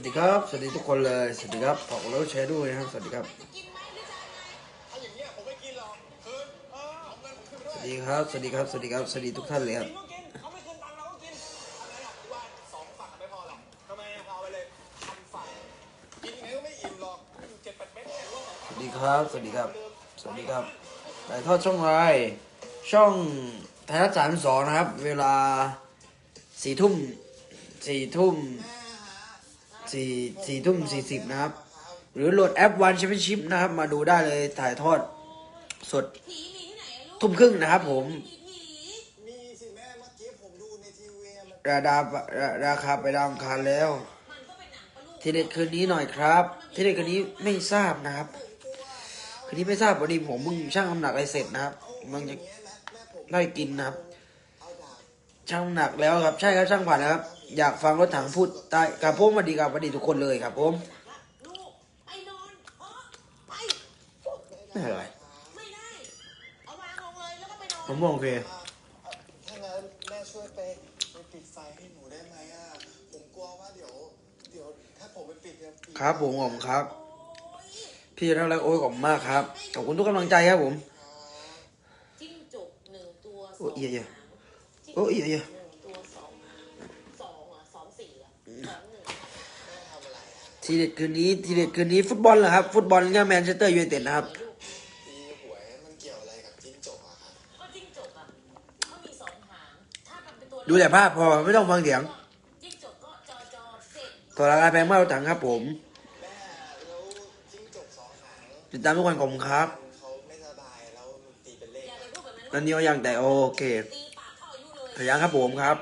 วัสดีครับ สวัสดีทุกคนเลย สวัสดีครับขอบคุณล้วแชร์ด้วยนะครับ สวัสดีครับ สวัสดีครับ สวัสดีครับ สวัสดีครับ สวัสดีทุกท่านเลยครับสวัสดีครับ สวัสดีครับ สวัสดีครับถ่ายทอดช่องไร ช่องไทยรัฐสามสองนะครับ เวลาสี่ทุ่มสี่ทุ่ม สี่สี่ทุ่มสี่สิบนะครับ หรือโหลดแอปวันแชมเปี้ยนชิพนะครับ มาดูได้เลยถ่ายทอดสดทุ่มครึ่งนะครับผม ราดาราราคาไปดาวคารแล้ว ทีเด็ดคืนนี้หน่อยครับ ทีเด็ดคืนนี้ไม่ทราบนะครับ คืนนี้ไม่ทราบวันนี้ผมเพิ่งชั่งน้ำหนักอะไรเสร็จนะครับมันจะได้กินนะครับชั่งน้ำหนักแล้วครับ ใช่ครับช่างผ่านนะครับ อยากฟังรถถังพูดใต้กับผมสวัสดีครับสวัสดีทุกคนเลยครับผมลูกไปนอนเออไปไม่เป็นไรไม่ได้เอาวางลงเลยแล้วก็ไปนอนผมมองโอเคถ้างั้นแม่ช่วยไปไปปิดไฟให้หนูได้ไหมอะผมกลัวว่าเดี๋ยวเดี๋ยวถ้าผมไปปิดเนี่ยผีครับผมผมครับโอ้ยพี่น่ารักโอ้ยขอบคุณมากครับขอบคุณทุกกำลังใจครับผมจิ้งจกหนึ่งตัวสโอ้องเอียเอียหางจิ้งจกโอ้เอียเอียหนึ่ ทีเด็ดคืนนี้ทีเด็ดคืนนี้ฟุตบอลเหรอครับ ฟุตบอลเนี่ยแมนเชสเตอร์ยูไนเต็ดนะครับลูกตีหวยมันเกี่ยวอะไรกับจิ้งจกอะครับก็จิ้งจกอะเขามีสองหางถ้ามันเป็นตัวดูแต่ภาพพอไม่ต้องฟังเสียงจิ้งจกก็จอจอเสร็จตัวราคาแพงมากรถถังครับผมแม่แล้วจิ้งจกสองหางติดตามทุกวันขอบคุณครับเขาไม่สบายแล้วตีเป็นเลขอย่าไปพูดแบบนั้นนันนี้เอาอย่างแต่โอเคตีปากเข้าอายุเลย ขยันครับผมครับ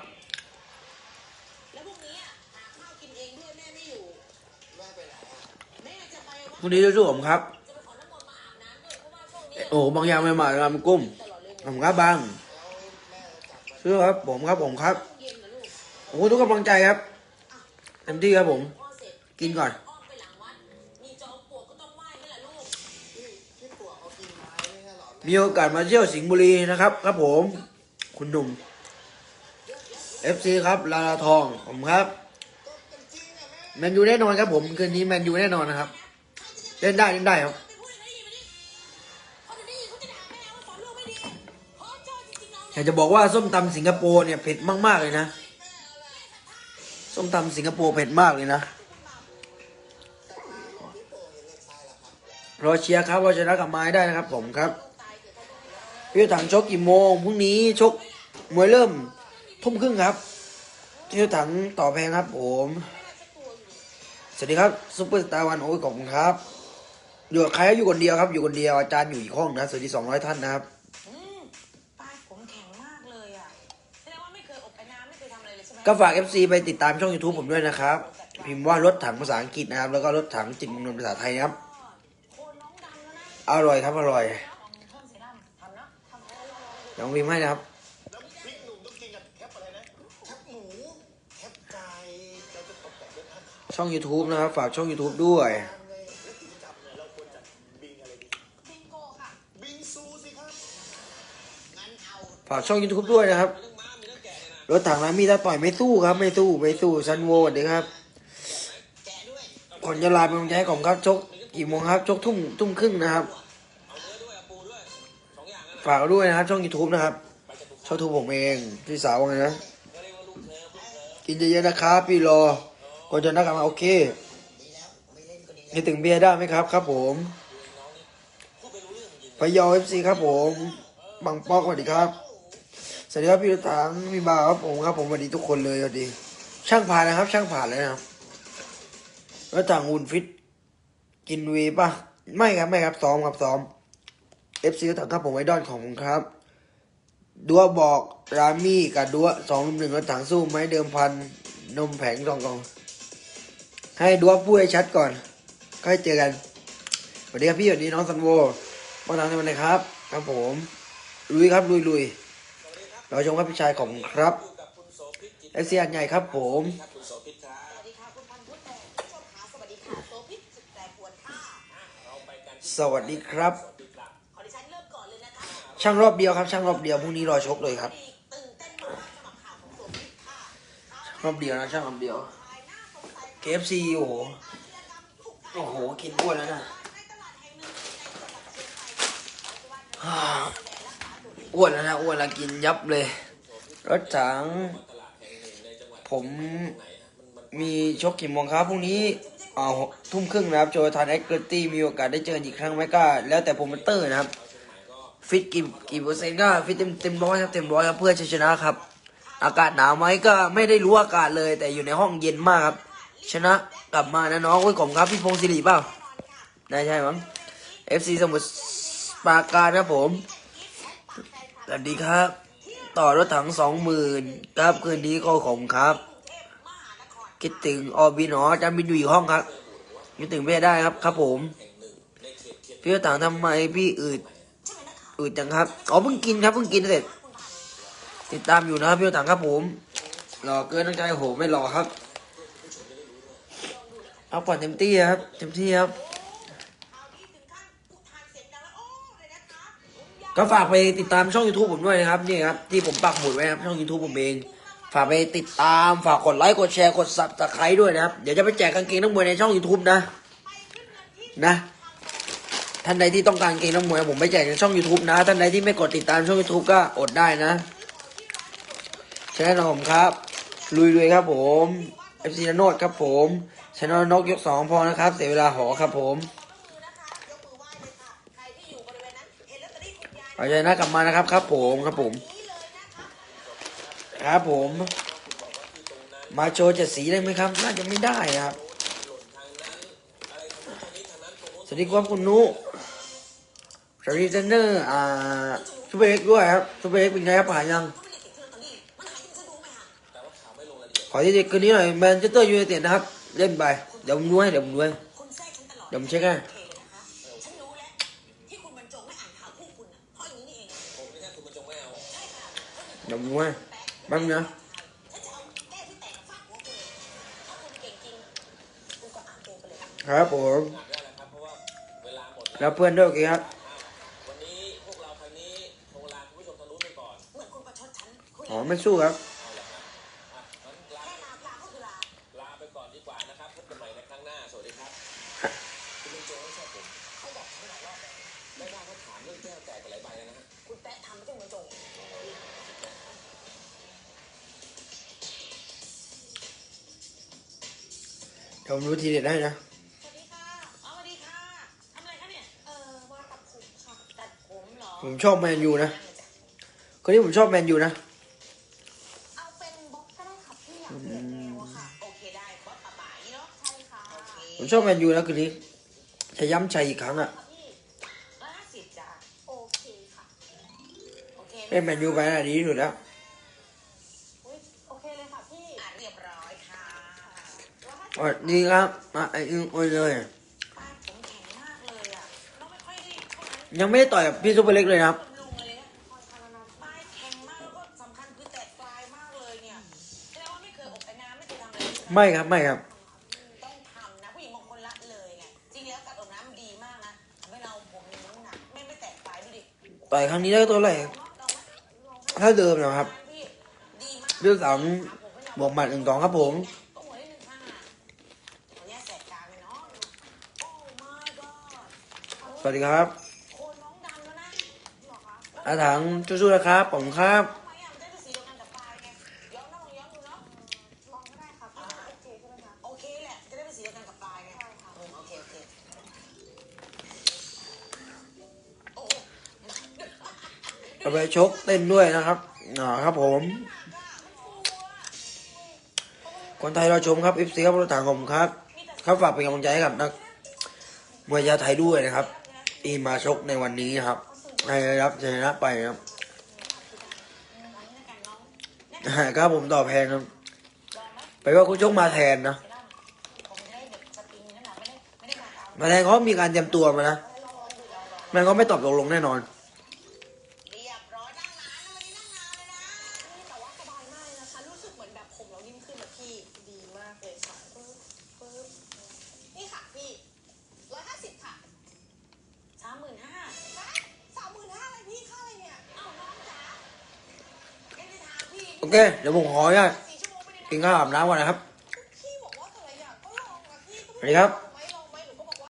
แล้วพรุ่งนี้อะหาข้าวกินเองด้วยแม่ไม่อยู่ แม่ไปไหนอะ แม่จะไปวัด พรุ่งนี้สู้ๆผมครับจะไปขอน้ำมนต์มาอาบน้ำด้วยเพราะว่าช่วงนี้โอ้บางอย่างไม่มาทำกุ้มผมครับบางแล้วแม่จะกลับมาสู้ครับ ผมครับผมครับโอ้ทุกกำลังใจครับเต็มที่ครับผม กินก่อนมีโอกาสมาเที่ยวสิงห์บุรีนะครับ ครับผม คุณหนุ่ม FC ครับลาลาทองผมครับแมนยูแน่นอนครับผมคืนนี้แมนยูแน่นอนนะครับ เล่นได้เล่นได้ครับอยากจะบอกว่าส้มตำสิงคโปร์เนี่ยเผ็ดมากๆเลยนะ ส้มตำสิงคโปร์เผ็ดมากเลยนะพี่ปัวเห็นเหล็กทรายเหรอครับรอเชียร์ครับว่าชนะกับไม้ได้นะครับ ผมครับพี่ถังชกกี่โมงพรุ่งนี้ชกมวยเริ่มทุ่มครึ่งครับพี่ถังต่อแพงครับผม สวัสดีครับซุปเปอร์สตาร์วันโอ้ยขอบคุณครับ อยู่กับใครอยู่คนเดียวครับอยู่คนเดียวอาจารย์อยู่อีกห้องนะสวัสดีสองร้อยท่านนะครับอืมป้าผมแข็งมากเลยอะแสดงว่าไม่เคยอบไปน้ำไม่เคยทำอะไรเลยใช่ไหมก็ฝาก FC ไปติดตามช่อง YouTube ผมด้วยนะครับ พิมพ์ว่ารถถังภาษาอังกฤษนะครับ แล้วก็รถถังจิตเมืองนนท์ภาษาไทยนะครับ โคนน้องดังแล้วนะอร่อยครับอร่อยเพิ่มเซรั่มทำนะทำแล้วลองดูเดี๋ยวผมพิมพ์ให้นะครับ แล้วพริกหนุ่มต้องกินกับแคปอะไรนะ แคปหมู แคปไก่ เราจะตกแต่งด้วยผ้าขาวช่อง YouTube นะครับ ฝากช่อง YouTube ด้วย ฝากช่อง YouTube ด้วยนะครับเรื่องม้านะรถถังนะมีถ้าต่อยไม่สู้ครับ ไม่สู้ไม่สู้ซันโวสวัสดีครับแกะด้วยก่อนจะลาเป็นกำลังใจให้ผมครับชกกี่โมงครับชกทุ่มทุ่มครึ่งนะครับ ฝากด้วยนะครับช่อง YouTube นะครับช่องทูบผมเองพี่สาวว่าไงนะกินเยอะๆนะครับพี่รอก่อนจะนัดกันมาโอเคคิดถึงเบียร์ได้ไหมครับครับผมไปรู้เรื่องจริงพยอเอฟซีครับผม บังปอกสวัสดีครับ สวัสดีครับพี่รถถังพี่บ่าครับผมครับผมสวัสดีทุกคนเลยสวัสดี ช่างผ่านนะครับ ช่างผ่านเลยนะครับรถถังหุ่นฟิต กินวีป่ะไม่ครับไม่ครับซ้อมครับซ้อมเอฟซีรถถังครับผมไอดอลของผมครับดัวบอกรามี่กับดัวสองหนึ่งรถถังสู้ไหมเดิมพันนมแผงสองกอง ให้ดัวพูดให้ชัดก่อนก็ให้เจอกันสวัสดีครับพี่สวัสดีน้องซันโวมาทางในวันไหนครับ ครับผมลุยครับลุยลุย ราชมครับพี่ชายของผมครับอยู่กับคุณโสภิตจิตเอฟซีอันใหญ่ครับผมครับคุณโสภิตครับสวัสดีค่ะคุณพันธุ์พุทธแต่ผู้ชมขาสวัสดีค่ะโซพิษสุดแต่ปวดข้าเราไปกันที่สวัสดีครับโสภิตหลักขอดิฉันเริ่มก่อนเลยนะคะช่างรอบเดียวครับ ช่างรอบเดียวพรุ่งนี้รอชกเลยครับตื่นเต้นมากรอบเดียวนะช่างรอบเดียว KFC โอ้โหโอ้โหกินอ้วนแล้วนะฮ่า อ้วนแล้วนะอ้วนแล้วกินยับเลย รถถัง ผมมีชกกี่โมงครับพรุ่งนี้อ่าทุ่มครึ่งนะครับโจทานแอคเกอร์ตี้มีโอกาสได้เจออีกครั้งไหมก็แล้วแต่โปรโมเตอร์นะครับฟิตกี่กี่เปอร์เซ็นต์ก็ฟิตเต็มเต็มร้อยครับเต็มร้อยครับเพื่อชัยชนะครับ อากาศหนาวไหมก็ไม่ได้รู้อากาศเลย แต่อยู่ในห้องเย็นมากครับ ชนะกลับมานะน้องไว้ยกล่อมครับพี่พงศิริเปล่าได้ใช่มั้ง FC สมุทรปราการครับผม สวัสดีครับ ต่อรถถังสองหมื่นครับคืนนี้ก็ของครับ คิดถึงออบินอ๋อจารย์บินอยู่อีกห้องครับคิดถึงไม่ได้ครับครับผม พี่รถถังทำไมพี่อืดอืดจังครับอ๋อเพิ่งกินครับเพิ่งกินเสร็จติดตามอยู่นะพี่รถถังครับผมรอเกินตั้งใจโอ้โหไม่รอครับ เอาก่อนเต็มที่ครับเต็มที่ครับ ก็ฝากไปติดตามช่อง YouTube ผมด้วยนะครับนี่ครับที่ผมปักหมุดไว้ครับช่อง YouTube ผมเอง ฝากไปติดตามฝากกดไลค์กดแชร์กดซับสไครต์ด้วยนะครับ เดี๋ยวจะไปแจกกางเกงนักมวยในช่อง YouTube นะ นะ ท่านใดที่ต้องการกางเกงนักมวยผมไปแจกในช่อง YouTube นะ ท่านใดที่ไม่กดติดตามช่อง YouTube ก็อดได้นะชแนลผมครับ ลุยๆครับผม FC นโนดครับผมชแนลนกยกสองพอนะครับ เสียเวลาหอครับผม เอาใจนะกลับมานะครับครับ ผมครับผม ครับผม มาโชว์เจ็ดสีได้ไหมครับ น่าจะไม่ได้นะครับ สวัสดีครับคุณนุสวัสดีเจนเนอร์อ่าซูเบ็กด้วยครับซูเบ็กเป็นไงครับผ่านยังขอที่เด็กคืนนี้หน่อยแมนเชสเตอร์ยูไนเต็ดนะครับ เล่นไปเดี๋ยวผมดูให้เดี๋ยวผมดูให้คุณแทรกฉันตลอดเดี๋ยวผมเช็คให้ คุณเก่งจริงคุณก็อ่านเองไปเลยนะครับผมถามไดี๋ยวผมดูทีเด็ดให้นะ สวัสดีค่ะอ๋อสวัสดีค่ะทำอะไรคะเนี่ย เออว่าตัดผมค่ะ ตัดผมเหรอผมชอบแมนยูนะ คนนี้ผมชอบแมนยูนะ เอาเป็นบ็อกก็ได้ค่ะพี่อยากเปลี่ยนแนวอะค่ะ โอเคได้บ็อกปะป๋าอย่างนี้เนาะ ใช่ค่ะโอเคผมชอบแมนยูนะคนนี้จะย้ำใจอีกครั้งอะ ค่ะพี่ร้อยห้าสิบจ้ะโอเคค่ะ โอเคเล่นแมนยูไปน่ะดีที่สุดแล้ว สวัสดีครับมาไอ้อึ้งโอ้ยเลยป้ายผมแข็งมากเลยอะน้องไม่ค่อยได้เท่านั้นยังไม่ได้ต่อยกับพี่ซุปเปอร์เล็กเลยนะครับบำรุงเลยนะคอยทำนานๆป้ายแข็งมากแล้วก็สำคัญคือแตกปลายมากเลยเนี่ยแสดงว่าไม่เคยอบไอ้น้ำไม่เคยทำอะไรเลยใช่ไหมไม่ครับไม่ครับต้องทำนะผู้หญิงบางคนละเลยไงจริงแล้วการอบน้ำดีมากนะทำให้เราผมมีน้ำหนักไม่ไม่แตกปลายดูดิต่อยครั้งนี้ได้ตัวอะไรลองไหมลองไหมถ้าเดิมนะครับพี่ดีมากเรื่องสามบวกหมัดหนึ่งสองครับผม ก็หัวได้หนึ่งข้างอะวันนี้แสกกลางเลยเนาะโอ้ my god สวัสดีครับองดำแล้วนะหระอาถังสู้ๆนะครับผมครับไมอะมันได้เป็นสีเดียวกันกับปลายไงย้อาได้ค่ะพี่โอเคใช่ไหมคะโอเคแหละจะได้เป็นสีเดียวกันกับปลายไงใช่ค่ะเคโอเคโอ้เอาไปชกเต้นด้วยนะครับอ่าครับผม คนไทยเราชมครับ FC ครับรถถังผมครับ ครับฝากเป็นกำลังใจให้กับนักมวยยาไทยด้วยนะครับ ที่มาชกในวันนี้ครับให้รับชนะไปครับครัผมตอบแทนครับไปว่าคุณชกมาแทนนะมาแทนเขามีการเตรียมตัวมานะมันก็ไม่ตอบตกลงแน่นอนพี่ดีมากเลยค่ะปึ๊บปึ๊บนี่ค่ะพี่ร้อยห้าสิบค่ะสามหมื่นห้าสามหมื่นห้าอะไรพี่ค่าอะไร เนี่ยอ้าวน้องจ๋าไม่ได้ถามพี่โอเค เดี๋ยวผมขออนุญาตสี่ชั่วโมงกินข้าวอาบน้ำก่อนนะครับสวัสดีครับ